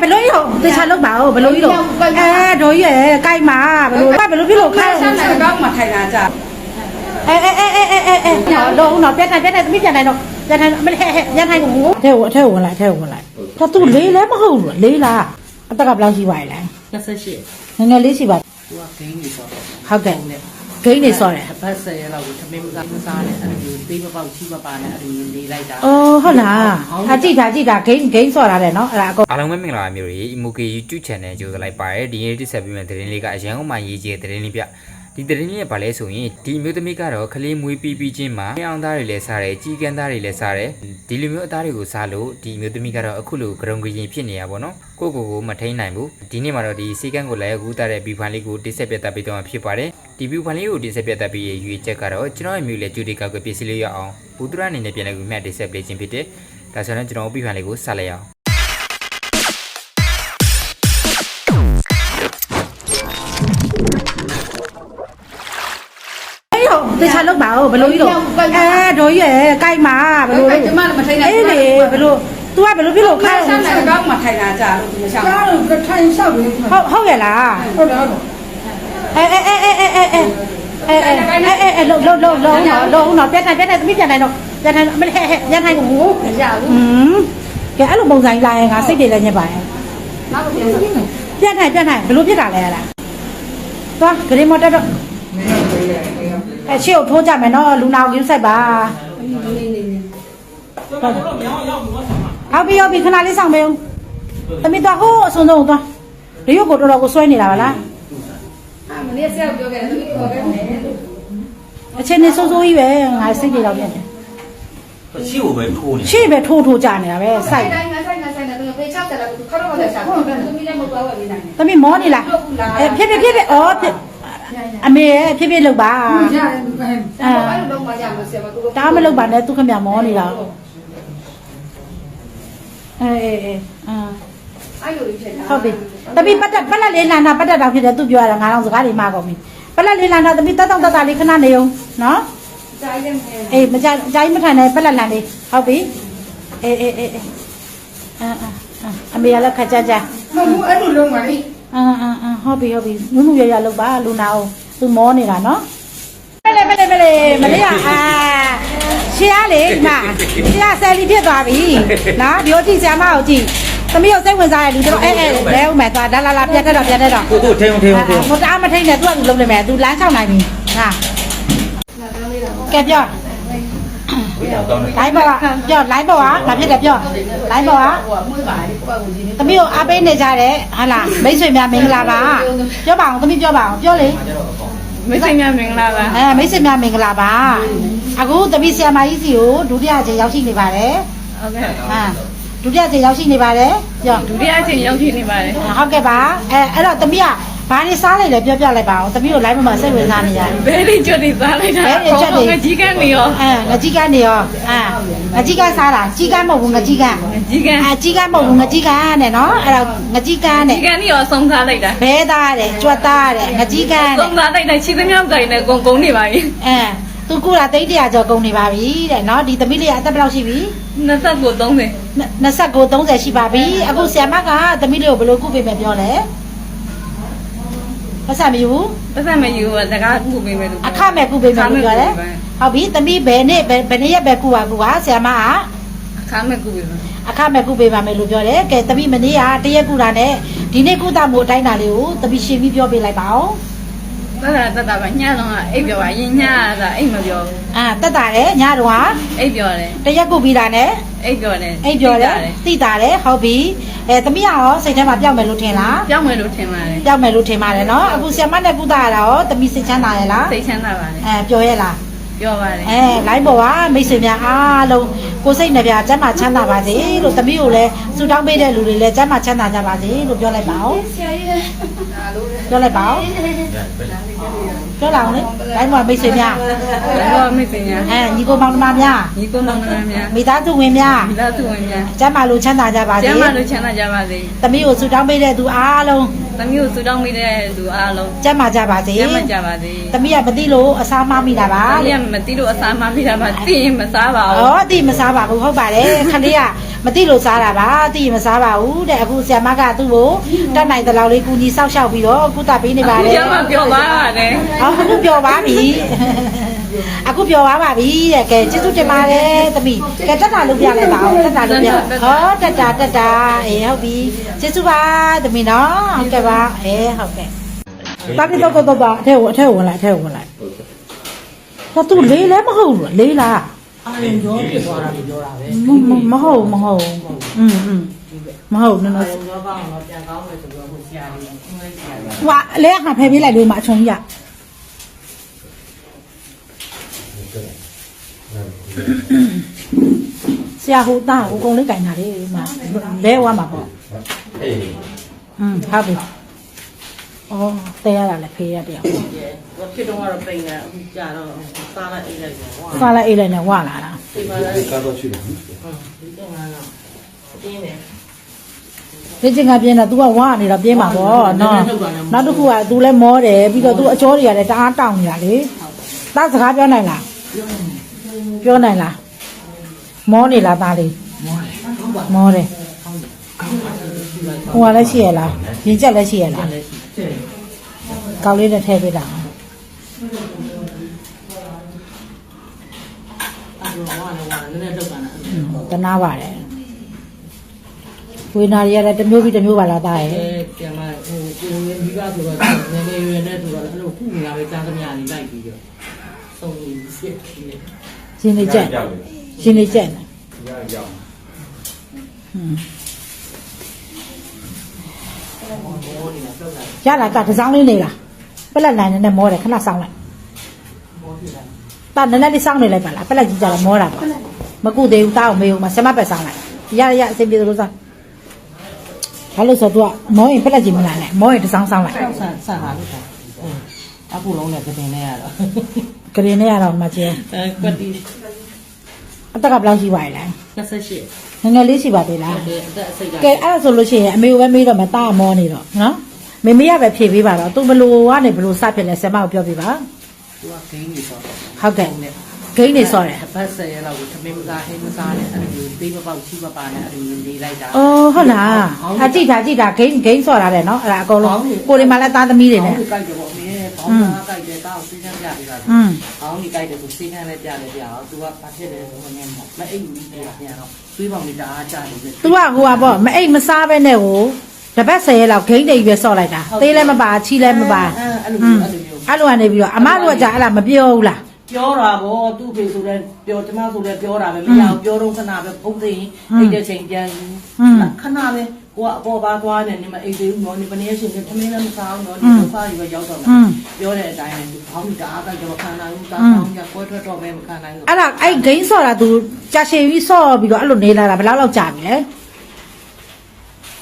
ဘယ်လိုရောတေချာလောက်ပါဦးဘယ်လိုကြီးတော့အဲတို့ကြီးရဲ့ကြိုက်မှာဘယ်လိုဘယ်လိုဖြစ်လို့ခိုင်းဆန်းဆန်းကောင်းမှထိုင်တာကြာအဲအဲအဲအဲအဲအဲတော့တော့ပြတ်တိုင်းပြတ်တိုင်းသမီးပြတ်တိုင်းတော့ပြတ်တိုင်းမလဲရထိုင်ကိုအထဲကိုအထဲကိုဝင်လိုက်အထဲကိုဝင်လိုက်ဒါသူလေးလည်းမဟုတ်ဘူးလေးလားအသက်ကဘယ်လောက်ရှိပါလဲ28ငငယ်လေးရှိပါသူကဂိမ်းနေဆိုတော့ဟုတ်တယ် ဂိမ်းနေစောတယ်ဘတ်ဆယ်ရလောက်ကိုသမင်းမစားမစားနဲ့အဲ့လိုသေးမပေါက်ချီမပါနဲ့အဲ့လိုနေလိုက်တာအော်ဟုတ်လားအကြည့်တာကြည့်တာဂိမ်းဂိမ်းစောတာတယ်နော်အဲ့ဒါအကုန်အားလုံးပဲမင်္ဂလာပါမျိုးတွေ Emoke YouTube Channel ကြိုဆိုလိုက်ပါရစေဒီနေ့တိဆက်ပေးမယ့်သတင်းလေးကအရန်ကုန်မှာရေးကြတဲ့သတင်းလေးပြ ဒီသတင်းလေးကဘာလဲဆိုရင်ဒီအမျိုးသမီးကတော့ခလေးမွေးပြီးပြီးချင်းမှာအောင်သားတွေလည်းစားတယ်ကြီးကန်းသားတွေလည်းစားတယ်ဒီလိုမျိုးအသားတွေကိုစားလို့ဒီအမျိုးသမီးကတော့အခုလိုဂရုံကရင်ဖြစ်နေရပါတော့ကိုကိုကိုမထိန်နိုင်ဘူးဒီနေ့မှာတော့ဒီစီကန်းကိုလည်းအခုသားတဲ့ဘီဖန်လေးကိုတိဆက်ပြတ်တက်ပေးတော့မှာဖြစ်ပါတယ်ဒီဘီဖန်လေးကိုတိဆက်ပြတ်တက်ပေးရရွေးချက်ကတော့ကျွန်တော်ရဲ့မျိုးလေကျူဒီကောက်ကပစ္စည်းလေးရအောင်ဘူတရအနေနဲ့ပြန်လည်ပြီးမှတ်တိဆက်ပေးခြင်းဖြစ်တယ်ဒါဆိုတော့ကျွန်တော်ဘီဖန်လေးကိုဆက်လိုက်အောင် အေးရောတေချာလောက်ပါဦးဘယ်လိုကြီးတော့အဲတို့ကြီးရဲ့ကြိုက်မှာဘယ်လို အဲ့ကျမမထိုင်နိုင် အေးလေဘယ်လို तू ကဘယ်လိုဖြစ်လို့ခိုင်း ဆန်းဆန်းကောင်းမှထိုင်တာကြာလို့ဒီမချောင်း ကားတော့ထိုင်လျှောက်လေ ဟုတ်ဟုတ်ရလား ဟုတ်တယ်ဟုတ်တယ် အဲအဲအဲအဲအဲအဲအဲအဲအဲအဲလုံးလုံးလုံးလုံးလုံးတော့ပြတ်တိုင်းပြတ်တိုင်းသမီးပြတ်တိုင်းတော့ပြတ်တိုင်းမလဲရထိုင်ကို မရဘူး อืมကဲအဲ့လိုပုံစံကြီးလာရင်ငါစိတ်တွေလည်းညစ်ပါရဲ့ နောက်တော့ပြန်ဆက် ပြတ်တိုင်းပြတ်တိုင်းဘယ်လိုဖြစ်တာလဲလားသွားဂရီမော်တက်တော့ အဲရှေ့ကိုထိုးကြမယ်နော်လူနာကိုယူဆိုင်ပါဟုတ်ပြီဟုတ်ပြီခဏလေးဆောင်ပေးဦးသမီးတော့ဟိုးအစုံဆုံးသွားဒီရုပ်ကိုတော်တော်ကိုစွဲနေတာပါလားအာမနေ့ဆက်ပြောခဲ့တယ်သူခေါ်ခဲ့တယ်အချင်းနေစိုးစိုးကြီးပဲငါစိတ်တွေတော့ပြတ်တယ်ရှေ့ကိုပဲထိုးနေရှေ့ပဲထိုးထိုးကြနေတာပဲစိုက်တိုင်းငါဆိုင်ငါဆိုင်တယ်သူပေးချောက်တယ်လားသူခေါ်တော့တယ်ရှာဟုတ်တယ်သူမိလည်းမဟုတ်ပါဘူးနေနိုင်တယ်သမီးမောနေလားအဲဖြစ်ဖြစ်ဖြစ်ဖြစ်ဩဖြစ် အမေရဲ့ဖြစ်ဖြစ်လုပ်ပါရတယ်ဘယ်အဲ့လိုလုံးမရမဆက်ပါသူတားမလုပ်ပါနဲ့သူခမမောနေတာအဲအဲအဲအာအဲ့လိုဖြစ်တာဟုတ်ပြီသမီးပတ်တက်ပတ်လက်လေးလန်တာပတ်တက်တောင်ဖြစ်တယ်သူပြောရတာငါတော့စကားတွေမှားကုန်ပြီပတ်လက်လေးလန်တာသမီးတက်တောင်တက်တာလေးခဏနေအောင်နော်ကြားရတယ်မယ်အေးမကြအကြိုင်းမထိုင်နဲ့ပတ်လက်လန်လေးဟုတ်ပြီအေးအေးအေးအာအာအမေကလည်းခက်ကြကြမဟုတ်ဘူးအဲ့လိုလုံးပါလေ အာအာအာဟုတ်ပြီဟုတ်ပြီနုနုရရလောက်ပါလူနာအောင်သူမောနေတာနော်မလေးမလေးမလေးမလေးอ่ะအာရှေ့ရလေဒီမှာရှေ့ရဆယ်လီဖြစ်သွားပြီနော်ဒီကိုကြည့်ဆရာမကိုကြည့်သမီးကိုစိတ်ဝင်စားရလူတို့အဲအဲလဲဦးမယ်သွားဒါလာလာပြတ်တက်တော့ပြတ်တက်တော့ကိုကိုထိန်ထိန်ထိန်ဟိုတအားမထိန်နဲ့သူကသူလုံးနေမယ်သူလမ်းချောင်းနိုင်ပြီဟာကဲပြော လိုင်းပေါ်ကပြောလိုင်းပေါ်ကဘာဖြစ်လဲပြောလိုင်းပေါ်ကဟိုကမွေးပါလေကိုယ့်ကိုဒီနေ့သမီးကိုအားပေးနေကြတယ်ဟာလားမိတ်ဆွေများမင်္ဂလာပါပြောပါအောင်သမီးပြောပါအောင်ပြောလေမိတ်ဆွေများမင်္ဂလာပါအဲမိတ်ဆွေများမင်္ဂလာပါအခုသမီးဆရာမကြီးစီကိုဒုတိယအကြိမ်ရောက်ရှိနေပါတယ်ဟုတ်ကဲ့ဟာဒုတိယအကြိမ်ရောက်ရှိနေပါတယ်ပြောဒုတိယအချိန်ရောက်ရှိနေပါတယ်ဟုတ်ကဲ့ပါအဲအဲ့တော့သမီးက ဘာနေစားလိုက်လဲပြောပြလိုက်ပါအောင်သမီးကို live မှာစိတ်ဝင်စားနေရတယ်ဘယ်လေးကျွတ်နေသားလိုက်တာဘယ်လေးကျွတ်နေငကြီးကန်းနေရောအဲငကြီးကနေရောအာငကြီးကစားတာကြီးကမဟုတ်ဘူးငကြီးကကြီးကန်းအာကြီးကမဟုတ်ဘူးငကြီးကနဲ့နော်အဲ့တော့ငကြီးကနဲ့ကြီးကန်းနေရောဆုံးသားလိုက်တာဘဲသားတဲ့ကြွက်သားတဲ့ငကြီးကနဲ့ဆုံးသားလိုက်တာခြေသမြောက်တိုင်းနဲ့ဂုံဂုံနေပါပြီအဲသူကူတာတိတ်တရာကျော်ကုန်နေပါပြီတဲ့နော်ဒီသမီးလေးကအသက်ဘယ်လောက်ရှိပြီ20ကို30 29 30ရှိပါပြီအခုဆရာမကသမီးလေးကိုဘယ်လိုကုပေးမယ်ပြောလဲ ပတ်စံမယူဘူးပတ်စံမယူဘူးတကားကူပေးမယ်လို့အခမဲ့ကုပေးမယ်လို့ပြောတယ်ဟုတ်ပြီသမီးဘယ်နေ့ဘယ်ဘယ်နေ့ရက်ပဲကုပါကုပါဆရာမကအခါမဲ့ကူပေးမယ်အခမဲ့ကုပေးပါမယ်လို့ပြောတယ်ကဲသမီးမနေ့ကတရက်ကုတာနဲ့ဒီနေ့ကုတာမို့အတိုင်းတာလေးကိုသမီးရှင်းပြီးပြောပေးလိုက်ပါဦး တတာတတာပါညတော့အိပ်ပြောပါရင်ညတာအိပ်မပြောအာတက်တာတယ်ညတော့ဟာအိပ်ပြောတယ်တရက်ကုပြီးတာနဲ့အိပ်ပြောတယ်အိပ်ပြောတယ်သိတာတယ်ဟုတ်ပြီအဲသမီးကရောစိတ်ထဲမှာပျောက်မယ်လို့ထင်လားပြောင်းမယ်လို့ထင်ပါတယ်ပျောက်မယ်လို့ထင်ပါတယ်နော်အခုဆီယမနဲ့ကုသရတာရောသမီးစိတ်ချမ်းသာရဲ့လားစိတ်ချမ်းသာပါတယ်အဲပြောရဲ့လား ပြောပါတယ်အဲ line ပေါ်ကမိတ်ဆွေများအားလုံးကိုယ်စိတ်နှပြကျမ်းမာချမ်းသာပါစေလို့သမီးကိုလည်းဆုတောင်းပေးတဲ့လူတွေလည်းကျမ်းမာချမ်းသာကြပါစေလို့ပြောလိုက်ပါဦးဆရာကြီးပြောလိုက်ပါဦးပြောလာအောင်လေ line ပေါ်မိတ်ဆွေများဘောမိတ်ဆွေများအဲညီကိုမောင်နှမများညီကိုမောင်နှမများမိသားစုဝင်များမိသားစုဝင်များကျမ်းမာလို့ချမ်းသာကြပါကျစေမ်းမာလို့ချမ်းသာကြပါစေသမီးကိုဆုတောင်းပေးတဲ့သူအားလုံး သမီးကိုစူတောင်းမိတဲ့လူအားလုံးကျမ်းမာကြပါစေရမှကြပါစေသမီးကမသိလို့အစားမမိတာပါ။အဲ့ဒီကမသိလို့အစားမမိတာပါသိရင်မစားပါဘူးဩအတိမစားပါဘူးဟုတ်ပါတယ်ခလေးကမသိလို့စားတာပါအတိမစားပါဘူးတဲ့အခုဆရာမကသူ့ကိုတတ်နိုင်တဲ့လောက်လေးကူညီဆောက်ရှောက်ပြီးတော့ကုသပေးနေ။ပါတယ်ကျမပြောပါပါတယ်အော်အခုပျော်ပါပြီ အခုပျော်ပါပါပြီတဲ့ကဲကျေးဇူးတင်ပါတယ်သမီးကဲတက်တာလို့ပြလိုက်ပါအောင်တက်တာလို့ပြဟောတက်တာတက်တာအေးဟုတ်ပြီကျေးဇူးပါသမီးနော်ဟုတ်ကဲ့ပါအေးဟုတ်ကဲ့တာကိတော့တော့တော့အထဲကိုအထဲကိုဝင်လိုက်အထဲကိုဝင်လိုက်တော့သူလေးလည်းမဟုတ်ဘူးလေးလား အာရုံကြောဖြစ်သွားတာလို့ပြောတာပဲ မမမဟုတ်မဟုတ်อืมอืมမဟုတ်နော် အာ နော် ရုံကြောကောင်းတော့ပြန်ကောင်းမယ်ဆိုတော့ဟိုဆရာကြီးအင်းလေးဆရာကြီး ဟွာလဲအခါဖယ်ပေးလိုက်လို့မအချုံကြီးရ ဆရာဟိုတာဟိုကုံလေးကင်တာလေမလဲဝါမှာပေါ့ 哎， อืมဟုတ်ပြီအော်တဲရတာလည်းဖေးရတရား ဟိုဖြစ်တော့ကတော့ပိန်တယ်အခုကြာတော့စားလိုက်အိတ်လိုက်တယ်ဟော စားလိုက်အိတ်လိုက်နဲ့ဝလာတာ ဒီမှာလည်းကားတော့ရှိတယ်ဟုတ်ဒီကငါတော့တင်းတယ် ဒီချင်းကပြင်းတာ तू ကဝါနေတော့ပြင်းမှာပေါ့နော်နောက်တစ်ခုက तू လည်းမောတယ်ပြီးတော့ तू အကျော်တွေကလည်းတအားတောင်းနေတာလေသားစကားပြောနိုင်လား ပြောနိုင်လားမောနေလားသားလေးမောတယ်ဟိုကလည်းရှိရလားရင်ကျက်လည်းရှိရလားကောက်လေးနဲ့ထည့်ပေးတာအဲ့တော့ဟောလည်းဟောလည်းနည်းနည်းတော့ကန်တာတနာပါတယ်ဝေနာရီရတယ်တစ်မျိုးပြီးတစ်မျိုးပါလားသားရဲ့အဲပြန်မဟိုကိုယ်ဝင်ပြီးကဆိုတော့နည်းနည်းရွယ်နဲ့ဆိုတော့အဲ့လိုခုနေတာပဲကြားသမျှလေးလိုက်ပြီးတော့ ဆုံးနေစစ်နေရှင်နေကျက်ရှင်နေကျက်နေဟွန်းမောနေတာပြောတာရတာကတစ်စောင်းလေးနေလားပက်လက်နိုင်နေနဲ့မောတယ်ခဏစောင်းလိုက်မောဖြစ်တာတာနည်းနည်းလေးစောင်းနေလိုက်ပါလားပက်လက်ကြီးကြတော့မောတာပါမကုသေးဘူးတားအောင်မေးဦးမဆမပက်စောင်းလိုက်ရရအဆင်ပြေလို့စောင်းဘာလို့ဆိုတော့မောရင်ပက်လက်ကြီးမလာနဲ့မောရင်တစ်စောင်းစောင်းလိုက်ဆောက်ဆန်ဆန်လာလို့တာအခုလုံးနဲ့ကတင်နေရတော့ ကရင်နဲ့ရတော့မကျဲအဲကွက်တီအသက်ကဘယ်လောက်ရှိပါလဲ28ငယ်ငယ်လေးရှိပါသေးလားဒီအသက်အစိတ်ကကဲအဲ့ဒါဆိုလို့ရှိရင်အမေကိုပဲမေးတော့မတားမောနေတော့နော်မေမေကပဲဖြေပေးပါတော့သူဘလို့ကနေဘလို့စဖြစ်လဲဆရာမကိုပြောပြပါသူကဂိမ်းနေတော့ဟုတ်ကဲ့ ဂိမ်းနေဆော့တယ်ဘတ်ဆယ်ရလောက်ကိုသမင်းမစားဟင်းမစားနဲ့အဲ့လိုပေးမပေါက်ချီမပါနဲ့အဲ့လိုနေလိုက်တာအော်ဟုတ်လားအကြည့်တာကြည့်တာဂိမ်းဂိမ်းဆော့တာတယ်နော်အဲ့ဒါအကုန်လုံးကိုတွေမှာလည်းသားသမီးတွေနဲ့ဟုတ်ကဲ့ပေါ့အမေဘောင်းသားကြိုက်တယ်ကောက်စေးစမ်းပြပေးတာอืมဘောင်းကြီးကြိုက်တယ်သူစေးစမ်းလည်းပြလည်းပြအောင်သူကဘာဖြစ်လဲဆိုတော့မင်းမအိတ်ဘူးပြတာပြန်တော့သွေးပေါင်လေးတအားကြတယ်သူကဟိုကပေါ့မအိတ်မစားပဲနဲ့ဟိုတပတ်၁၀ရက်လောက်ဂိမ်းတွေပဲဆော့လိုက်တာသေးလည်းမပါချီလည်းမပါအဲ့လိုမျိုးအဲ့လိုမျိုးအဲ့လိုကနေပြီးတော့အမတို့ကကြာအဲ့ဒါမပြောဘူးလား ပြောတာဗောသူ့ဖေဆိုလဲပြောကျမဆိုလဲပြောတာပဲမရဘူးပြောတော့ခဏပဲဖုန်းသိရင်အိတ်တဲ့ချိန်ပြန်ခဏပဲကိုကအပေါ်ပါသွားနေနေမအိတ်သေးဘူးနော်နေပနေရှင်ထမင်းလည်းမစားဘူးနော်ဒီဒုက္ခကြီးပဲရောက်တော့မှာပြောတဲ့အတိုင်းပဲဘောင်းတအားကြိုက်တော့ခံနိုင်ဘူးတာပေါင်းကြကွဲထွက်တော့ပဲမခံနိုင်ဘူးအဲ့ဒါအဲ့ဂိမ်းဆော့တာ तू ကြာရှည်ပြီးဆော့ပြီးတော့အဲ့လိုနေလာတာဘယ်လောက်လောက်ကြာပြီလဲ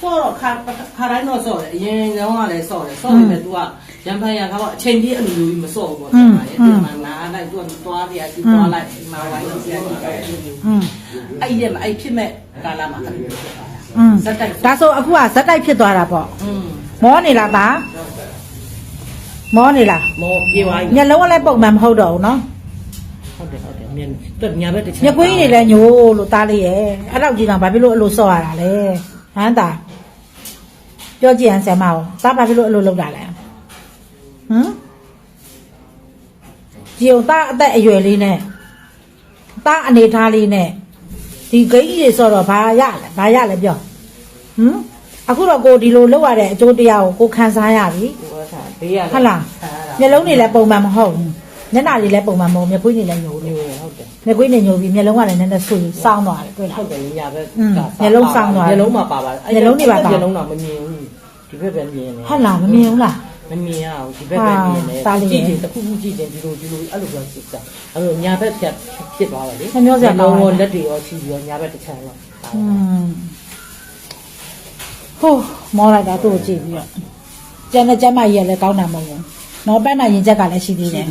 ဆော့တော့ခါခါတိုင်းတော့ဆော့တယ်အရင်ကလည်းဆော့တယ်ဆော့နေတယ် तू က ရံဖန်ရံခါတော့အချိန်ကြီးအလိုလိုကြီးမဆော့ဘူးပေါ့ဒီမှာရဲ့ဒီမှာနားလိုက် तू ကသွားပြစီသွားလိုက်မှာဝိုင်းစီရစီအဲ့လိုမျိုး อืม အဲ့ဒီမှာအဲ့ဖြစ်မဲ့ကာလမှာအဲ့လိုဖြစ်သွားတာ อืม ဇက်တိုက် ဒါဆိုအခုကဇက်တိုက်ဖြစ်သွားတာပေါ့ อืม မောနေလားပါမောနေလား မောပြေသွားပြီ မျက်လုံးကလည်းပုံမှန်မဟုတ်တော့ဘူးเนาะ ဟုတ်တယ်ဟုတ်တယ်မြန်တက်ညာဘက်တစ်ချက် မျက်ကွင်းကြီးတွေလည်းညိုလို့သားလေးရဲ့အဲ့တော့ကြည့်တော့ဘာဖြစ်လို့အဲ့လိုဆော့ရတာလဲဟမ်တာပြောကြည့်ရင်ဆရာမအောင်သားဘာဖြစ်လို့အဲ့လိုလုပ်တာလဲ ဟမ်ကြည်အောင်သားအသက်အရွယ်လေးနဲ့သားအနေထားလေးနဲ့ဒီဂိမ်းကြီးတွေဆော့တော့ဘာရလဲဘာရလဲပြောဟမ်အခုတော့ကိုဒီလိုလုပ်ရတဲ့အကျိုးတရားကိုကိုခံစားရပြီဟိုကဘေးရဟုတ်လားမျက်လုံးတွေလည်းပုံမှန်မဟုတ်ဘူးမျက်နှာတွေလည်းပုံမှန်မဟုတ်မျက်ခွေးတွေလည်းညိုလို့ဟုတ်တယ်မျက်ခွေးတွေညိုပြီးမျက်လုံးကလည်းနည်းနည်းဆူစောင်းသွားတယ်တွေ့လားဟုတ်တယ်ညာဘက်อืมမျက်လုံးစောင်းသွားတယ်မျက်လုံးမှာပါပါမျက်လုံးတွေပါပါမျက်လုံးတော့မမြင်ဘူးဒီဘက်ပဲမြင်တယ်ဟုတ်လားမမြင်ဘူးလား မမြင်ရအောင်ဒီဘက်ကမြင်တယ်ကြည့်ရင်တစ်ခုခုကြည့်ရင်ဒီလိုဒီလိုအဲ့လိုပြောစစ်တာအဲ့လိုညာဘက်ဖြတ်ဖြစ်သွားတယ်လေမျောစရာကောင်းတော့လက်တွေရောချီပြီးတော့ညာဘက်တစ်ချမ်းတော့อืมဟိုးမောလိုက်တာသူ့ကိုကြည့်ပြီးတော့ကျန်တဲ့ကျမကြီးကလည်းကောင်းတာမဟုတ်ဘူးနော်ပန်းနာရင်ချက်ကလည်းရှိသေးတယ်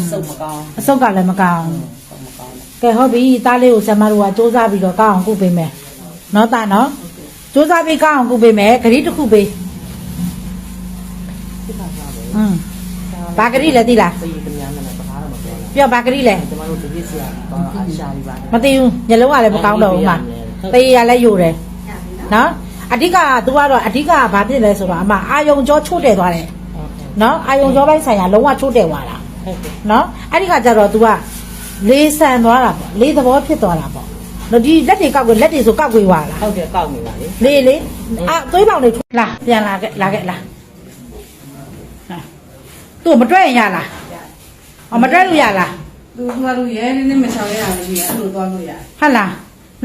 အဆုတ်မကောင်းအဆုတ်ကလည်းမကောင်းကဲဟုတ်ပြီသားလေးကိုဆမတို့ကစူးစမ်းပြီးတော့ကောင်းအောင်ကုပေးမယ်နော်တာနော်စူးစမ်းပြီးကောင်းအောင်ကုပေးမယ်ဂရီးတစ်ခုပေး ဖြစ်တာစားပဲ อืมဘာကလေးလဲသိလား တည်ကများနဲ့ပကားတော့မပြောဘူး ပြောဘာကလေးလဲ ကျမတို့ဒီပြစ်စရာတော့အရှာပြီးပါ မသိဘူးညလုံးကလည်းမကောင်းတော့ဘူးမှာတေးရလည်းယိုတယ်နော်အဓိကက तू ကတော့အဓိကကဘာဖြစ်လဲဆိုတော့အမအာယုံကြောချို့တယ်သွားတယ်နော်အာယုံကြောပိုင်းဆိုင်ရာလုံးဝချို့တယ်သွားတာ ဟုတ်ကဲ့ နော်အဲ့ဒီကကြတော့ तू ကလေးဆန်သွားတာပေါ့လေးသဘောဖြစ်သွားတာပေါ့နော်ဒီလက်တွေကောက်ကိုလက်တွေဆိုကောက်ကိုွာလာ ဟုတ်ကဲ့ကောက်နေပါလေ လေးလေးအာသွေးပေါင်တွေထိုးလာပြန်လာခဲ့လာခဲ့လာဟာ သူ့မတွဲရင်ရလားအော်မတွဲလို့ရလား သူကတို့ရဲနေနေမချောင်ရရလို့ရအဲ့လိုသွားလို့ရ ဟုတ်လား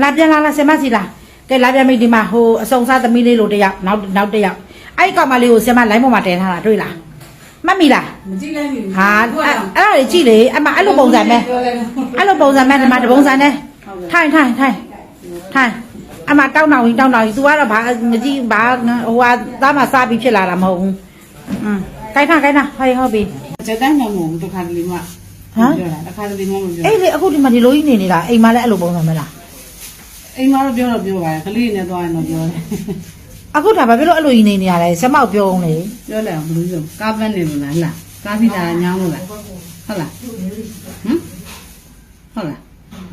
လာပြန်လာလားဆင်မစီလားကဲလာပြန်ပြီဒီမှာဟိုအစုံစားသမီးလေးလိုတစ်ယောက်နောက်နောက်တစ်ယောက်အဲ့ဒီကောင်မလေးကိုဆင်မလိုင်းပေါ်မှာတင်ထားတာတွေ့လားမှတ်မိလား မကြည့်လိုက်ဘူး ဟာအဲ့အဲ့ဒါတွေကြည့်လေအမအဲ့လိုပုံစံပဲ ပြောလိုက် အဲ့လိုပုံစံမဲ့ဒီမှာတပုံစံနဲ့ထိုင်ထိုင်ထိုင်ထိုင်အမတောင်းတောင်းကြီးတောင်းတောင်းကြီး तू ကတော့ဘာမကြည့်ဘာဟိုဟာသားမစားပြီးဖြစ်လာတာမဟုတ်ဘူးอืม ခိုင်းထားခိုင်းထားဟေးဟုတ်ပြီစက်တန်းညောင်မို့တခါတလေမှပြောတာတခါတလေမှမပြောအေးလေအခုဒီမှာဒီလိုကြီးနေနေတာအိမ်မှာလည်းအဲ့လိုပုံစံမလားအိမ်မှာတော့ပြောတော့ပြောပါတယ်ကလေးနဲ့သွားရင်တော့ပြောတယ်အခုဒါဘာဖြစ်လို့အဲ့လိုကြီးနေနေရလဲဆက်မောက်ပြောအောင်လေပြောလိုက်အောင်ဘယ်လိုပြောကားပန်းနေလို့လားလားကားစီတာညောင်းလို့လားဟုတ်လားဟမ်ဟုတ်လား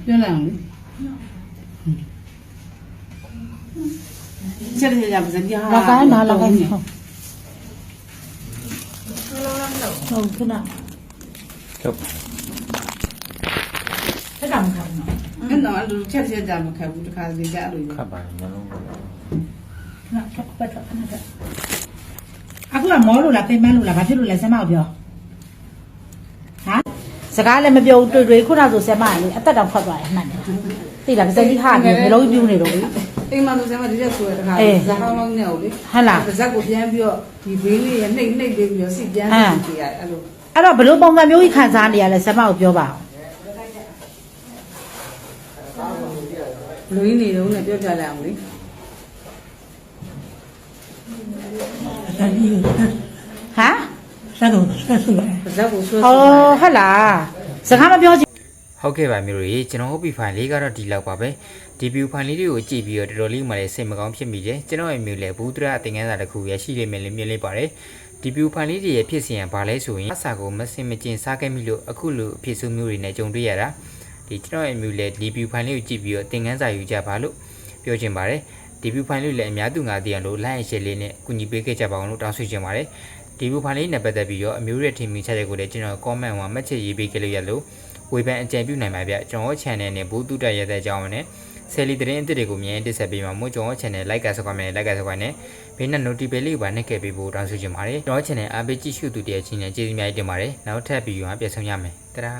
ပြောလိုက်အောင်လေချက်ရရပါစကြာလာကိုင်းနာလာကိုင်းဟုတ် ဟုတ်ခဏဟုတ်ဆက်ကောင်ခံနော်အဲ့တော့အဲ့လိုချက်ချက်ကြမခက်ဘူးတခါတလေကြအဲ့လိုခတ်ပါညလုံးခဏချက်ပတ်ခဏချက်အခုကမောလို့လားပိမန်းလို့လားဘာဖြစ်လို့လဲဆက်မောက်ပြောဟမ်စကားလည်းမပြောဘူးတွေ့တွေ့ခုနကဆိုဆက်မလေအသက်တောင်ထွက်သွားတယ်မှန်တယ်သိလားပါစက်ကြီးဟာနေမျိုးလုံးပြူးနေတော့ဘူး အိမ်မှာဆိုစမ်းမဒီရက်ဆိုရတခါအေးဇာကောင်းကောင်းနဲ့ဟုတ်လေဟုတ်လားဇက်ကိုပြန်ပြီးတော့ဒီဘေးလေးရနှိမ့်နှိမ့်လေးပြီးတော့စိပြန်ပြီးကြည့်ရအဲ့လိုအဲ့တော့ဘယ်လိုပုံစံမျိုးကြီးခံစားနေရလဲဆက်မောက်ပြောပါအောင်လူကြီးနေတော့နဲ့ပြောပြလိုက်အောင်လေဟမ်ဇက်ကိုဆွဲဆွဲ哦，ဟတ်လားစကားမပြောချင် ဟုတ်ကဲ့ပါမျိုးတွေကျွန်တော် hobby file လေးကတော့ဒီလောက်ပါပဲဒီ view file လေးတွေကိုကြည့်ပြီးတော့တော်တော်လေးမှလည်းစိတ်မကောင်းဖြစ်မိတယ်ကျွန်တော်ရဲ့မျိုးလည်းဘူးတရအသင်ခန်းစာတစ်ခုရရှိလိမ့်မယ်လို့မြင်လိုက်ပါတယ်ဒီ view file လေးတွေရဲ့ဖြစ်စဉ်ကဘာလဲဆိုရင်အစာကိုမစင်မကျင်စားခဲ့မိလို့အခုလိုအဖြစ်ဆိုးမျိုးတွေနဲ့ကြုံတွေ့ရတာဒီကျွန်တော်ရဲ့မျိုးလည်းဒီ view file လေးကိုကြည့်ပြီးတော့သင်ခန်းစာယူကြပါလို့ပြောချင်ပါတယ်ဒီ view file လေးလည်းအများသူငါသိအောင်လို့ like and share လေးနဲ့ကူညီပေးခဲ့ကြပါအောင်လို့တောင်းဆိုချင်ပါတယ်ဒီ view file လေးနဲ့ပတ်သက်ပြီးတော့အမျိုးရဲ့ထင်မြင်ချက်တွေကိုလည်းကျွန်တော် comment မှာမှတ်ချက်ရေးပေးခဲ့လို့ရလို့ ဝေဖန်အကြံပြုနိုင်ပါဗျကျွန်တော် channel နဲ့ဘူးတုတရတဲ့အကြောင်းနဲ့ဆယ်လီသတင်းအသစ်တွေကိုမြင်တင်ဆက်ပေးမှာမို့ကျွန်တော် channel like ကစကွာမယ် like ကစကွာနဲ့ဘေးနဲ့ notification လေးကိုပါနှိပ်ခဲ့ပေးဖို့တောင်းဆိုချင်ပါတယ်ကျွန်တော် channel အားပေးကြည့်ရှုသူတည်းချင်းနဲ့ကျေးဇူးများတင်ပါတယ်နောက်ထပ်ဗီဒီယိုမှာပြန်ဆောင်ရမယ်တရာ